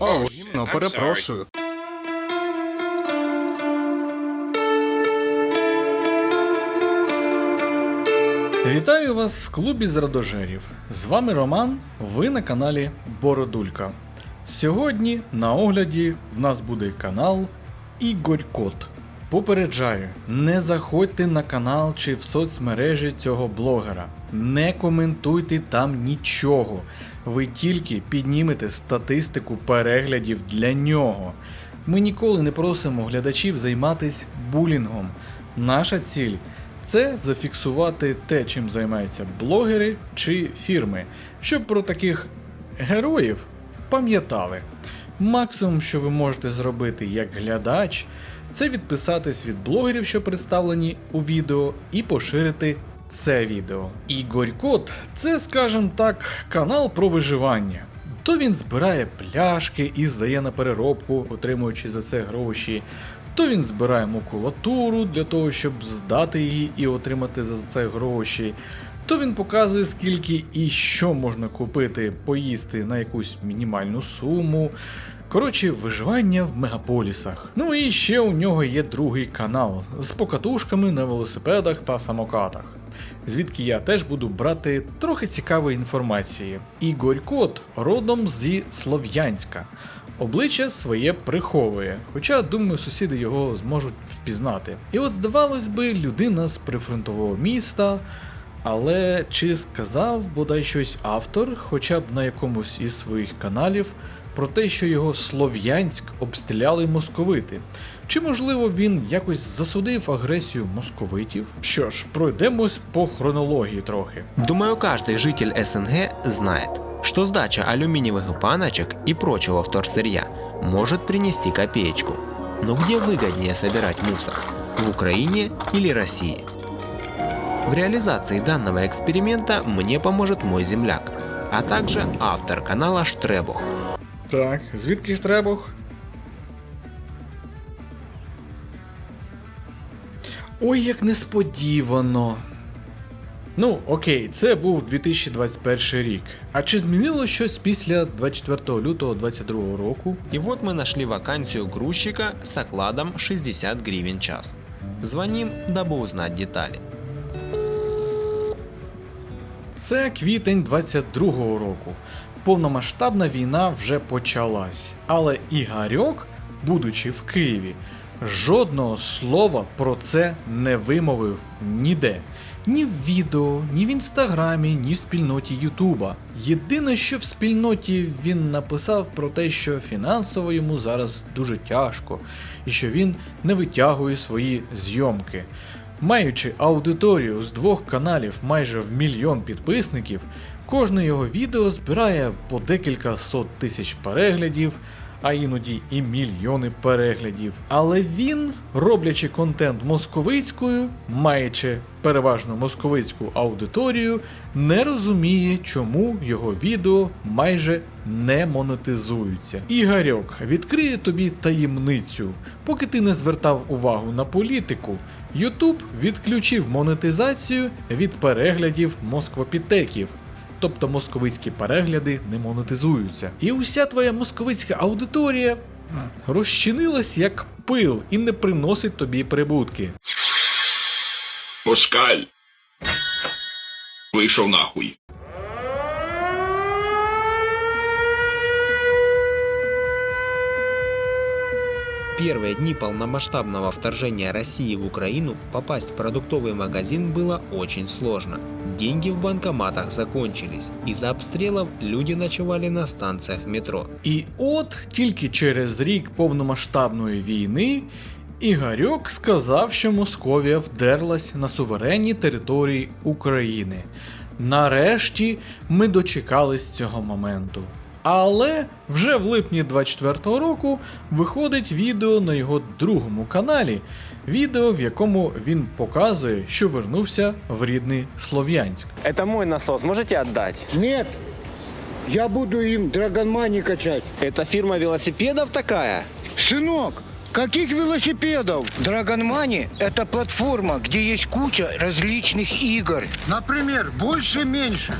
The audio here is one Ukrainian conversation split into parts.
О, гімно, перепрошую. Вітаю вас в клубі з радожерів. З вами Роман, ви на каналі Бородулька. Сьогодні на огляді в нас буде канал Ігорь Кот. Попереджаю, не заходьте на канал чи в соцмережі цього блогера. Не коментуйте там нічого. Ви тільки піднімете статистику переглядів для нього. Ми ніколи не просимо глядачів займатися булінгом. Наша ціль це зафіксувати те, чим займаються блогери чи фірми, щоб про таких героїв пам'ятали. Максимум, що ви можете зробити як глядач, це відписатись від блогерів, що представлені у відео, і поширити це відео. Ігор Кот це, скажімо так, канал про виживання. То він збирає пляшки і здає на переробку, отримуючи за це гроші. То він збирає макулатуру для того, щоб здати її і отримати за це гроші. То він показує, скільки і що можна купити, поїсти на якусь мінімальну суму. Коротше, виживання в мегаполісах. Ну і ще у нього є другий канал з покатушками на велосипедах та самокатах. Звідки я теж буду брати трохи цікавої інформації. Ігор Кот родом зі Слов'янська. Обличчя своє приховує, хоча, думаю, сусіди його зможуть впізнати. І от, здавалось би, людина з прифронтового міста, але чи сказав бодай щось автор, хоча б на якомусь із своїх каналів, про те, що його Слов'янськ обстріляли московити? Чи можливо він якось засудив агресію московитів? Що ж, пройдемось по хронології трохи. Думаю, каждый житель СНГ знает, что сдача алюминиевых баночек и прочего вторсырья может принести копеечку. Но где выгоднее собирать мусор? В Украине или России? В реализации данного эксперимента мне поможет мой земляк, а также автор канала Штребух. так, звідки ж Требух? Ой, як несподівано. Ну, окей, це був 2021 рік. А чи змінило щось після 24 лютого 2022 року? И вот мы нашли вакансию грузчика с окладом 60 гривен час. Звоним, дабы узнать детали. Це квітень 22-го року. Повномасштабна війна вже почалась. Але Ігорьок, будучи в Києві, жодного слова про це не вимовив ніде. Ні в відео, ні в інстаграмі, ні в спільноті Ютуба. Єдине, що в спільноті він написав про те, що фінансово йому зараз дуже тяжко, і що він не витягує свої зйомки. Маючи аудиторію з двох каналів майже в мільйон підписників, кожне його відео збирає по декілька сот тисяч переглядів, а іноді і мільйони переглядів. Але він, роблячи контент московицькою, маючи переважно московицьку аудиторію, не розуміє, чому його відео майже не монетизуються. Ігорьок відкриє тобі таємницю. Поки ти не звертав увагу на політику, YouTube відключив монетизацію від переглядів москвопітеків. Тобто московицькі перегляди не монетизуються. І уся твоя московицька аудиторія розчинилась як пил і не приносить тобі прибутки. Москаль. Вийшов нахуй. Первые дни полномасштабного вторжения России в Украину попасть в продуктовый магазин было очень сложно. Деньги в банкоматах закончились. Из-за обстрелов люди ночевали на станциях метро. І от тільки через рік повномасштабної війни Ігорьок сказав, що Московія вдерлась на суверенні території України. Нарешті ми дочекались цього моменту. Але вже в липні 24-го року виходить відео на його другому каналі, відео, в якому він показує, що вернувся в рідний Слов'янськ. Это мой насос, можете отдать? Нет, я буду им драгонмани качать. Это фирма велосипедов такая? Сынок, каких велосипедов? Драгонмани – это платформа, где есть куча различных игр. Например, больше-меньше.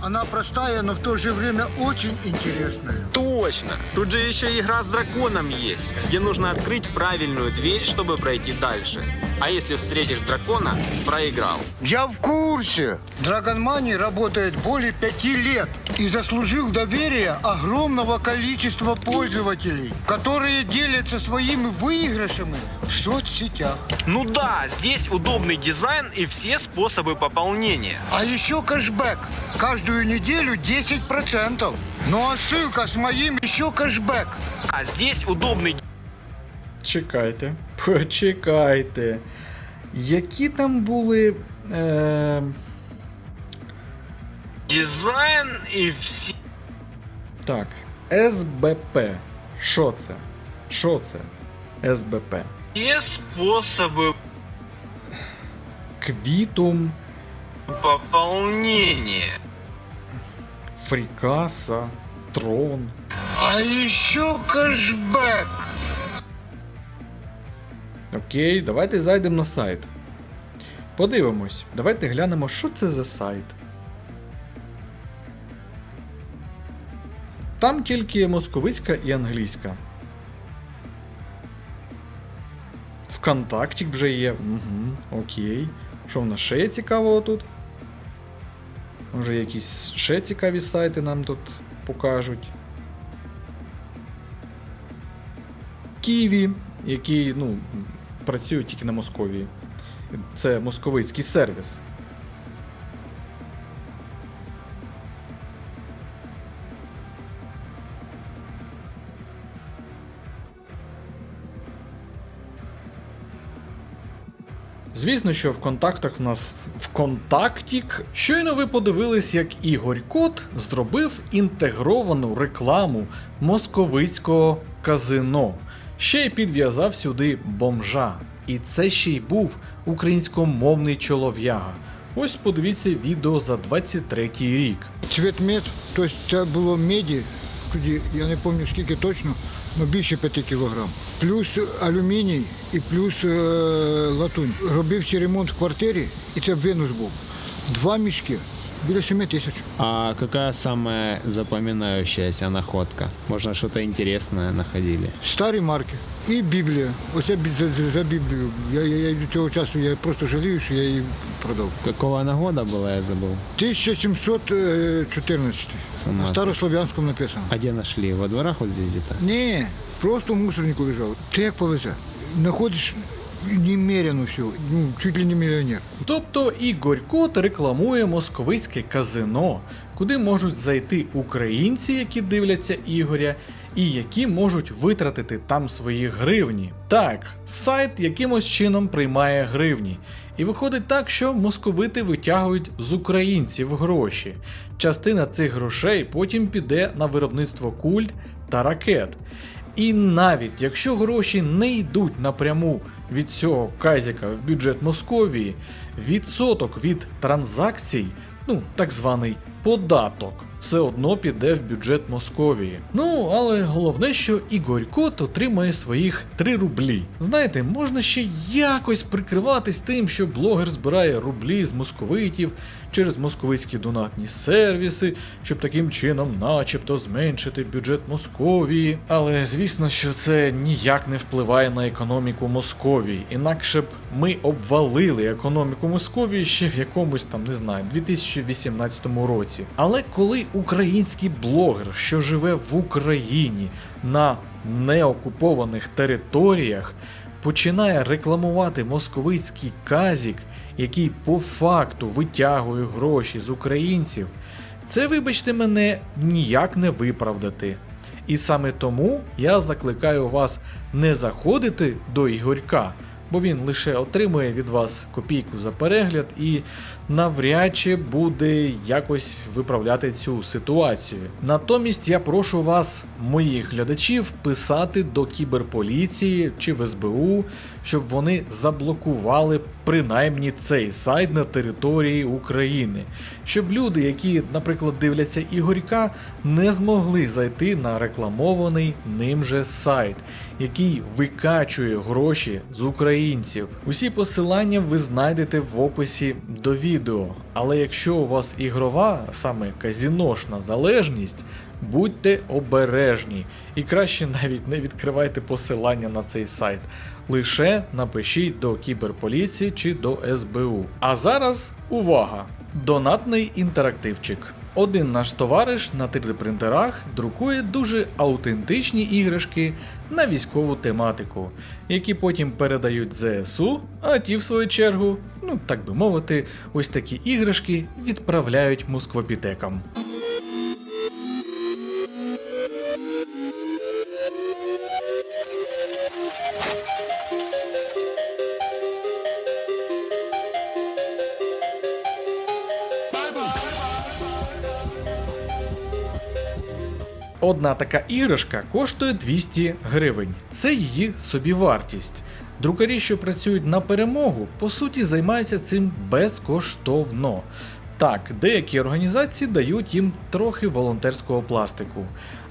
Она простая, но в то же время очень интересная. Точно! Тут же еще игра с драконом есть, где нужно открыть правильную дверь, чтобы пройти дальше. А если встретишь дракона, проиграл. Я в курсе. Dragon Money работает более пяти лет и заслужил доверие огромного количества пользователей, которые делятся своими выигрышами в соцсетях. Ну да, здесь удобный дизайн и все способы пополнения. А еще кэшбэк. Каждую неделю 10%. Ну а ссылка с моим еще кэшбэк. А здесь удобный Чекайте, почекайте. Які там були. Е... дизайн и все... Так, СБП. Що це? Що це? СБП. способы Квітум, пополнения. Фрікаса, Трон. А еще кэшбэк. Окей, давайте зайдемо на сайт. Подивимось. Давайте глянемо, що це за сайт. Там тільки московицька і англійська. Вконтакті вже є. Угу, окей. Що в нас ще є цікавого тут? Може якісь ще цікаві сайти нам тут покажуть. Києві, який ну, працює тільки на Московії. Це московицький сервіс. Звісно, що в контактах в нас в контактік. Щойно ви подивились, як Ігор Кот зробив інтегровану рекламу московицького казино. Ще й підв'язав сюди бомжа. І це ще й був українськомовний чолов'яга. Ось подивіться відео за 23 рік. Цвет мед, то це було меді, я не пам'ятаю скільки точно, але більше 5 кілограм. Плюс алюміній і плюс е, латунь. Робився ремонт в квартирі, і це винос був. Два мішки, біля 7 тисяч. А какая самая запоминающаяся находка? Можно что-то интересное находили? Старі марки і Біблія. Оце бі- за, за- за Біблію. Я, я, я до цього часу я просто жалію, що я її продав. Какого она года была, я забыл. 1714. Сама На старослов'янському написано. А где нашли? Во дворах вот здесь где-то? Ні, просто в мусорнику лежав. Ти як повезе? Знаходиш немерено все, ну, чуть ли не мільйонер. Тобто Ігор Кот рекламує московицьке казино, куди можуть зайти українці, які дивляться Ігоря, і які можуть витратити там свої гривні. Так, сайт якимось чином приймає гривні. І виходить так, що московити витягують з українців гроші. Частина цих грошей потім піде на виробництво куль та ракет. І навіть якщо гроші не йдуть напряму від цього казіка в бюджет Московії, відсоток від транзакцій, ну так званий податок, все одно піде в бюджет Московії. Ну, але головне, що Ігор Кот отримає своїх 3 рублі. Знаєте, можна ще якось прикриватись тим, що блогер збирає рублі з московитів через московицькі донатні сервіси, щоб таким чином начебто зменшити бюджет Московії. Але звісно, що це ніяк не впливає на економіку Московії. Інакше б ми обвалили економіку Московії ще в якомусь там, не знаю, 2018 році. Але коли український блогер, що живе в Україні на неокупованих територіях, починає рекламувати московицький казік, який по факту витягує гроші з українців, це, вибачте мене, ніяк не виправдати. І саме тому я закликаю вас не заходити до Ігорька, бо він лише отримує від вас копійку за перегляд і навряд чи буде якось виправляти цю ситуацію. Натомість я прошу вас, моїх глядачів, писати до кіберполіції чи в СБУ, щоб вони заблокували принаймні цей сайт на території України, щоб люди, які, наприклад, дивляться Ігорька, не змогли зайти на рекламований ним же сайт, який викачує гроші з українців. Усі посилання ви знайдете в описі до відео. Відео. Але якщо у вас ігрова, саме казіношна залежність, будьте обережні і краще навіть не відкривайте посилання на цей сайт. Лише напишіть до кіберполіції чи до СБУ. А зараз увага! Донатний інтерактивчик. Один наш товариш на 3D-принтерах друкує дуже аутентичні іграшки на військову тематику, які потім передають ЗСУ, а ті, в свою чергу, ну так би мовити, ось такі іграшки відправляють москвопітекам. Одна така іграшка коштує 200 гривень. Це її собівартість. Друкарі, що працюють на перемогу, по суті займаються цим безкоштовно. Так, деякі організації дають їм трохи волонтерського пластику.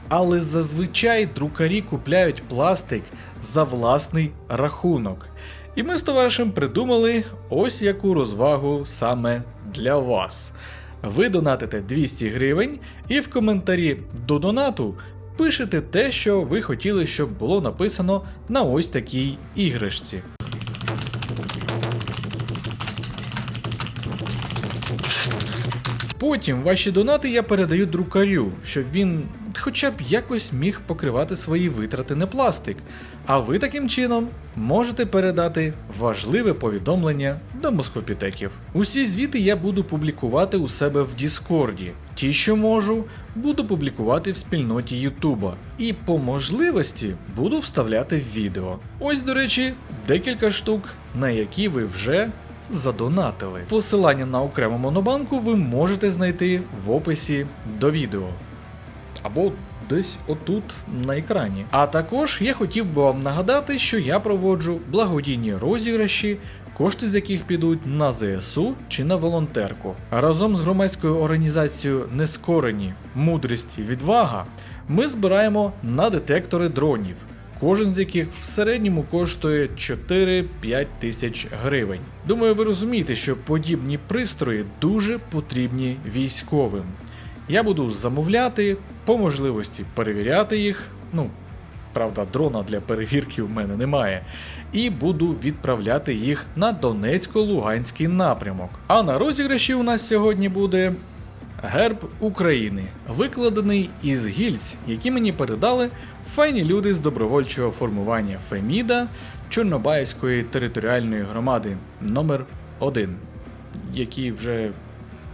Але зазвичай друкарі купляють пластик за власний рахунок. І ми з товаришем придумали ось яку розвагу саме для вас. Ви донатите 200 гривень і в коментарі до донату пишете те, що ви хотіли, щоб було написано на ось такій іграшці. Потім ваші донати я передаю друкарю, щоб він хоча б якось міг покривати свої витрати на пластик. А ви таким чином можете передати важливе повідомлення до москвопітеків. Усі звіти я буду публікувати у себе в Діскорді. Ті, що можу, буду публікувати в спільноті Ютуба. І по можливості буду вставляти в відео. Ось, до речі, декілька штук, на які ви вже задонатили. Посилання на окрему монобанку ви можете знайти в описі до відео. Або десь отут на екрані. А також я хотів би вам нагадати, що я проводжу благодійні розіграші, кошти з яких підуть на ЗСУ чи на волонтерку. Разом з громадською організацією Нескорені мудрість і відвага ми збираємо на детектори дронів кожен з яких в середньому коштує 4-5 тисяч гривень. Думаю, ви розумієте, що подібні пристрої дуже потрібні військовим. Я буду замовляти, по можливості перевіряти їх. Ну, правда, дрона для перевірки в мене немає. І буду відправляти їх на Донецько-Луганський напрямок. А на розіграші у нас сьогодні буде Герб України, викладений із гільць, які мені передали файні люди з добровольчого формування Феміда Чорнобаївської територіальної громади номер 1 які вже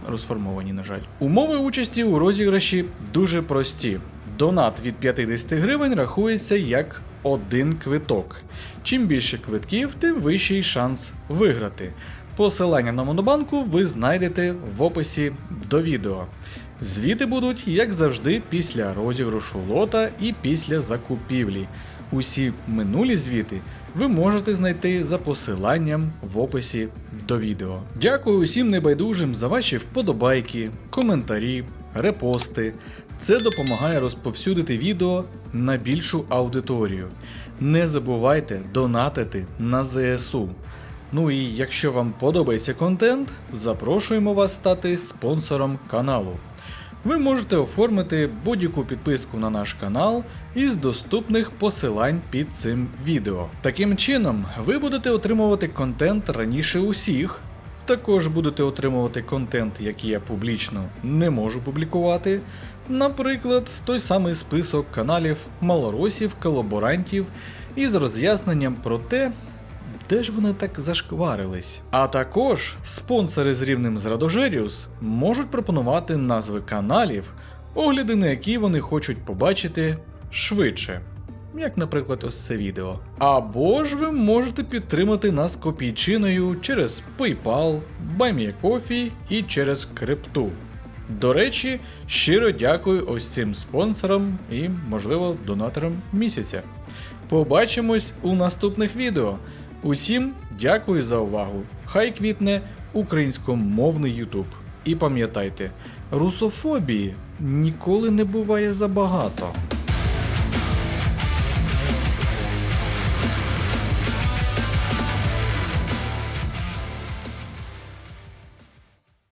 розформовані, на жаль. Умови участі у розіграші дуже прості. Донат від 50 гривень рахується як один квиток. Чим більше квитків, тим вищий шанс виграти. Посилання на монобанку ви знайдете в описі до відео. Звіти будуть, як завжди, після розіграшу лота і після закупівлі. Усі минулі звіти ви можете знайти за посиланням в описі до відео. Дякую усім небайдужим за ваші вподобайки, коментарі, репости. Це допомагає розповсюдити відео на більшу аудиторію. Не забувайте донатити на ЗСУ. Ну і якщо вам подобається контент, запрошуємо вас стати спонсором каналу. Ви можете оформити будь-яку підписку на наш канал із доступних посилань під цим відео. Таким чином, ви будете отримувати контент раніше усіх. Також будете отримувати контент, який я публічно не можу публікувати. Наприклад, той самий список каналів малоросів, колаборантів із роз'ясненням про те, де ж вони так зашкварились? А також спонсори з рівнем з Радожеріус можуть пропонувати назви каналів, огляди на які вони хочуть побачити швидше. Як, наприклад, ось це відео. Або ж ви можете підтримати нас копійчиною через PayPal, BuyMeACoffee і через крипту. До речі, щиро дякую ось цим спонсорам і, можливо, донаторам місяця. Побачимось у наступних відео. Усім дякую за увагу. Хай квітне українськомовний Ютуб. І пам'ятайте, русофобії ніколи не буває забагато.